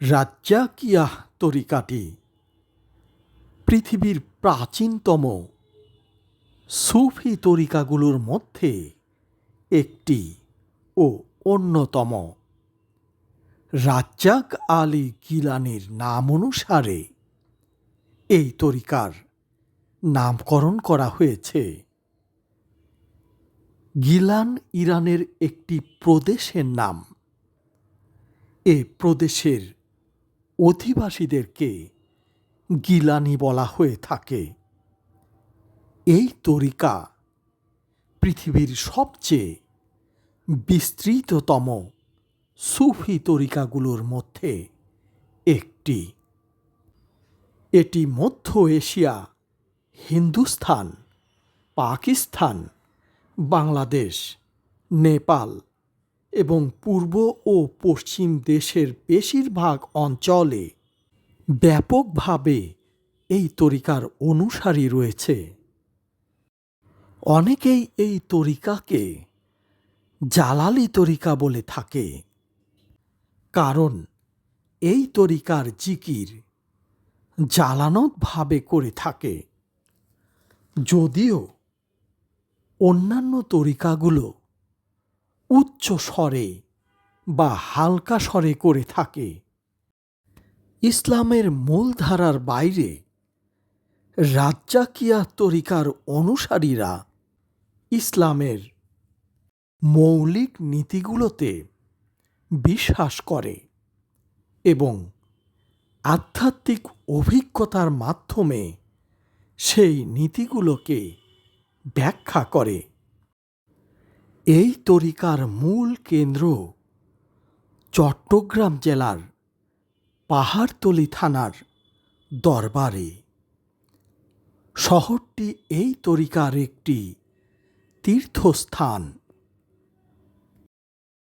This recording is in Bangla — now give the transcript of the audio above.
রাজ্জাকিয়াহ তরিকাটি পৃথিবীর প্রাচীনতম সুফি তরিকাগুলোর মধ্যে একটি ও অন্যতম। রাজ্জাক আলী গিলানির নাম অনুসারে এই তরিকার নামকরণ করা হয়েছে। গিলান ইরানের একটি প্রদেশের নাম। এ প্রদেশের অধিবাসীদেরকে গিলানি বলা হয়ে থাকে। এই তরিকা পৃথিবীর সবচেয়ে বিস্তৃততম সুফি তরিকাগুলোর মধ্যে একটি। এটি মধ্য এশিয়া, হিন্দুস্থান, পাকিস্তান, বাংলাদেশ, নেপাল এবং পূর্ব ও পশ্চিম দেশের বেশিরভাগ অঞ্চলে ব্যাপকভাবে এই তরিকার অনুসারী রয়েছে। অনেকেই এই তরিকাকে জালালি তরিকা বলে থাকে, কারণ এই তরিকার জিকির জালানতভাবে করে থাকে। যদিও অন্যান্য তরিকাগুলো উচ্চ স্বরে বা হালকা স্বরে করে থাকে। ইসলামের মূলধারার বাইরে রাজ্জাকিয়া তরিকার অনুসারীরা ইসলামের মৌলিক নীতিগুলোতে বিশ্বাস করে এবং আধ্যাত্মিক অভিজ্ঞতার মাধ্যমে সেই নীতিগুলোকে ব্যাখ্যা করে। এই তরিকার মূল কেন্দ্র চট্টগ্রাম জেলার পাহাড়তলি থানার দরবারে। শহরটি এই তরিকার একটি তীর্থস্থান।